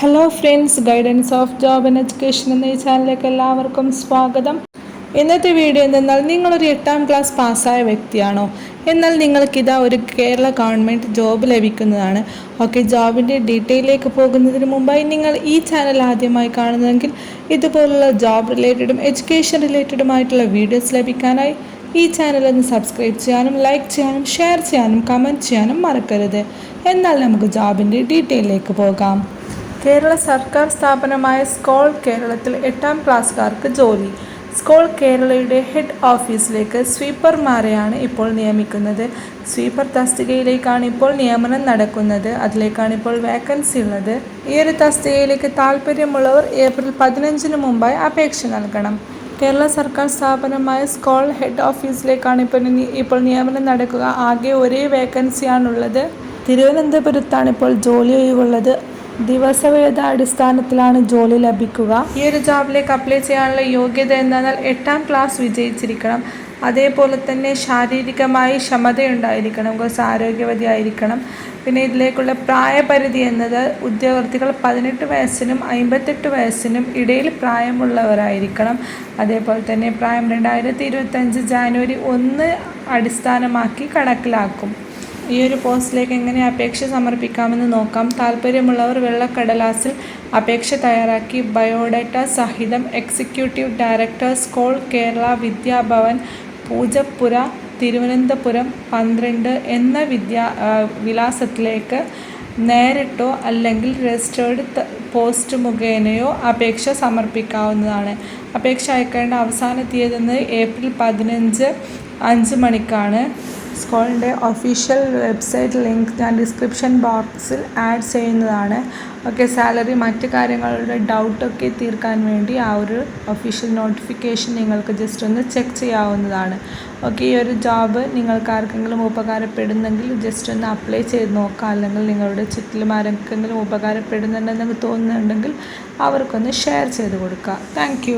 Hello friends guidance of job and education എന്ന ഈ ചാനലിലേക്ക് എല്ലാവർക്കും സ്വാഗതം. ഇന്നത്തെ വീഡിയോ എന്തെന്നാൽ നിങ്ങളൊരു എട്ടാം ക്ലാസ് പാസ്സായ വ്യക്തിയാണോ? എന്നാൽ നിങ്ങൾക്കിതാ ഒരു കേരള ഗവൺമെന്റ് ജോബ് ലഭിക്കുന്നതാണ്. ഓക്കെ ജോബിന്റെ ഡീറ്റെയിലേക്ക് പോകുന്നതിന് മുമ്പായി നിങ്ങൾ ഈ ചാനൽ ആദ്യമായി കാണുന്നതെങ്കിൽ ഇതുപോലുള്ള ജോബ് റിലേറ്റഡും എഡ്യൂക്കേഷൻ റിലേറ്റഡുമായിട്ടുള്ള വീഡിയോസ് ലഭിക്കാനായി ഈ ചാനൽ ഒന്ന് സബ്സ്ക്രൈബ് ചെയ്യാനും ലൈക്ക് ചെയ്യാനും ഷെയർ ചെയ്യാനും കമന്റ് ചെയ്യാനും മറക്കരുത്. എന്നാൽ നമുക്ക് ജോബിന്റെ ഡീറ്റെയിലേക്ക് പോകാം. കേരള സർക്കാർ സ്ഥാപനമായ സ്കോൾ കേരളത്തിൽ എട്ടാം ക്ലാസ്സുകാർക്ക് ജോലി. സ്കോൾ കേരളയുടെ ഹെഡ് ഓഫീസിലേക്ക് സ്വീപ്പർമാരെയാണ് ഇപ്പോൾ നിയമിക്കുന്നത്. സ്വീപ്പർ തസ്തികയിലേക്കാണ് ഇപ്പോൾ നിയമനം നടക്കുന്നത്. അതിലേക്കാണ് ഇപ്പോൾ വേക്കൻസി ഉള്ളത്. ഈ ഒരു തസ്തികയിലേക്ക് താല്പര്യമുള്ളവർ ഏപ്രിൽ പതിനഞ്ചിന് മുമ്പായി അപേക്ഷ നൽകണം. കേരള സർക്കാർ സ്ഥാപനമായ സ്കോൾ ഹെഡ് ഓഫീസിലേക്കാണ് ഇപ്പോൾ ഇപ്പോൾ നിയമനം നടക്കുക. ആകെ ഒരേ വേക്കൻസിയാണുള്ളത് തിരുവനന്തപുരത്താണ് ഇപ്പോൾ ജോലി ഒഴിവുള്ളത്. ദിവസവേത അടിസ്ഥാനത്തിലാണ് ജോലി ലഭിക്കുക. ഈ ഒരു ജോബിലേക്ക് അപ്ലൈ ചെയ്യാനുള്ള യോഗ്യത എന്താണെന്നാൽ എട്ടാം ക്ലാസ് വിജയിച്ചിരിക്കണം. അതേപോലെ തന്നെ ശാരീരികമായി ക്ഷമതയുണ്ടായിരിക്കണം കുറച്ച് ആരോഗ്യവതി ആയിരിക്കണം. പിന്നെ ഇതിലേക്കുള്ള പ്രായപരിധി എന്നത് ഉദ്യോഗാർത്ഥികൾ പതിനെട്ട് വയസ്സിനും അമ്പത്തെട്ട് വയസ്സിനും ഇടയിൽ പ്രായമുള്ളവരായിരിക്കണം. അതേപോലെ തന്നെ പ്രായം രണ്ടായിരത്തി ഇരുപത്തഞ്ച് ജാനുവരി ഒന്ന് അടിസ്ഥാനമാക്കി കണക്കിലാക്കും. ഈ ഒരു പോസ്റ്റിലേക്ക് എങ്ങനെ അപേക്ഷ സമർപ്പിക്കാമെന്ന് നോക്കാം. താല്പര്യമുള്ളവർ വെള്ളക്കടലാസിൽ അപേക്ഷ തയ്യാറാക്കി. ബയോഡാറ്റ സഹിതം executive director SCOLE Kerala Vidyabhavan Poojappura Thiruvananthapuram പന്ത്രണ്ട് എന്ന വിദ്യാ വിലാസത്തിലേക്ക് നേരിട്ടോ അല്ലെങ്കിൽ രജിസ്റ്റേർഡ് പോസ്റ്റ് മുഖേനയോ അപേക്ഷ സമർപ്പിക്കാവുന്നതാണ്. അപേക്ഷ അയക്കേണ്ട അവസാന തീയതി ഏപ്രിൽ പതിനഞ്ച് അഞ്ച് മണിക്കാണ്. സ്കോളിന്റെ ഒഫീഷ്യൽ വെബ്സൈറ്റ് ലിങ്ക് ഞാൻ ഡിസ്ക്രിപ്ഷൻ ബോക്സിൽ ആഡ് ചെയ്യുന്നതാണ്. ഓക്കെ സാലറി മറ്റ് കാര്യങ്ങളുടെ ഡൗട്ടൊക്കെ തീർക്കാൻ വേണ്ടി ആ ഒരു ഒഫീഷ്യൽ നോട്ടിഫിക്കേഷൻ നിങ്ങൾക്ക് ജസ്റ്റ് ഒന്ന് ചെക്ക് ചെയ്യാവുന്നതാണ്. ഓക്കെ ഈ ഒരു ജോബ് നിങ്ങൾക്ക് ആർക്കെങ്കിലും ഉപകാരപ്പെടുന്നെങ്കിൽ ജസ്റ്റ് ഒന്ന് അപ്ലൈ ചെയ്ത് നോക്കാം അല്ലെങ്കിൽ നിങ്ങളുടെ ചുറ്റിലും ആർക്കെങ്കിലും ഉപകാരപ്പെടുന്നുണ്ടെന്ന് തോന്നുന്നുണ്ടെങ്കിൽ അവർക്കൊന്ന് ഷെയർ ചെയ്ത് കൊടുക്കുക. താങ്ക്